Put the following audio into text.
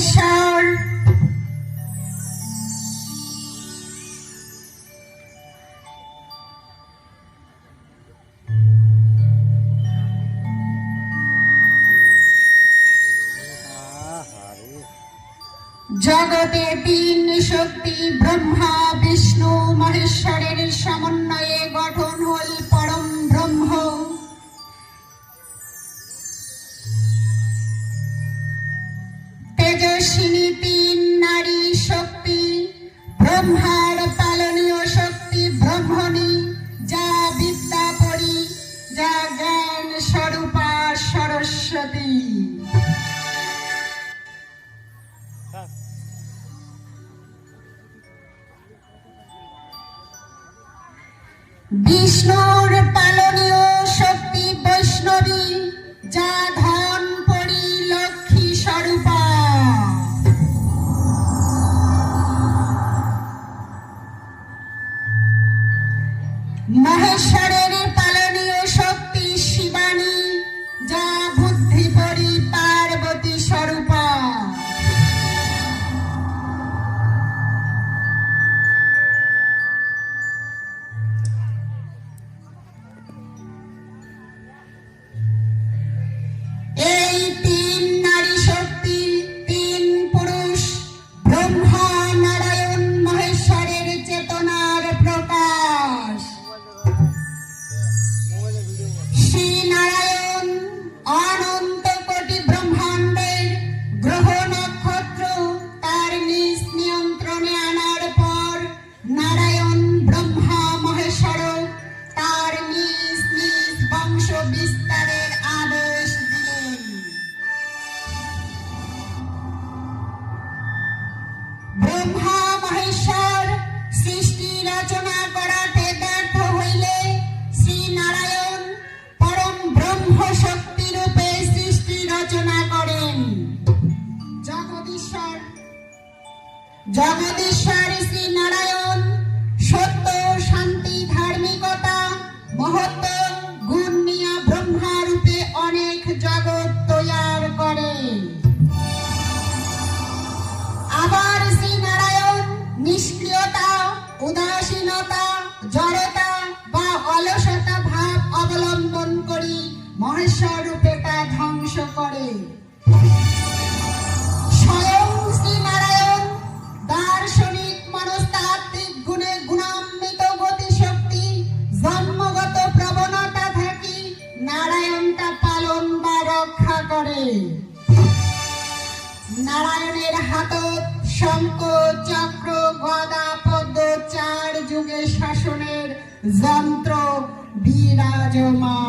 মহেশ্বর জগতে তিন শক্তি ব্রহ্মা ব্রহ্মার পালনীয় শক্তি ব্রহ্মণী, যা বিদ্যা পড়ি, যা জ্ঞান স্বরূপা সরস্বতী। বিষ্ণুর পালনীয় শক্তি বৈষ্ণবী, যা ধন Mahasha জগদীশ্বর জগদীশ্বর শ্রী নারায়ণ সত্য শান্তি ধার্মিকতা মহত্ব উদাসীনতা, জড়তা বা অলসতা ভাব অবলম্বন করি মহেশ্বর রূপে তা ধ্বংস করে গতিশক্তি, জন্মগত প্রবণতা থাকি পালন বা রক্ষা করে। নারায়ণের হাতত শঙ্খ যন্ত্র বিরাজমান।